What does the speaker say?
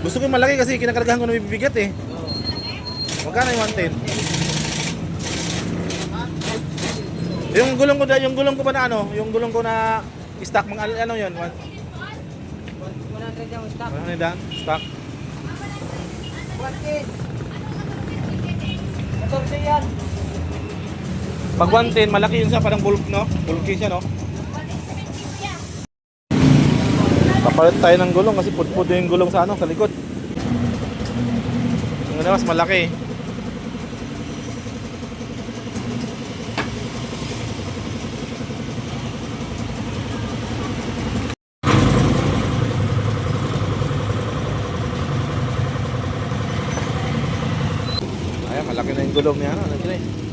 Gusto ko yung malaki kasi kinakargahan ko na bibigat eh. Magkano yung 110? Yung gulong ko yung gulong ko ba na ano, yung gulong ko na stock mga ano, yun? One, 100 yung stock. ano yun, stock. 110. 14 yan. Pag 110, malaki yun siya, parang bulk, no? Bulky siya, no? Papalit tayo ng gulong kasi pudpud yung gulong sa ano, sa likod. Ano, mas malaki. Ayan, malaki na yung gulong niya, ano, ano,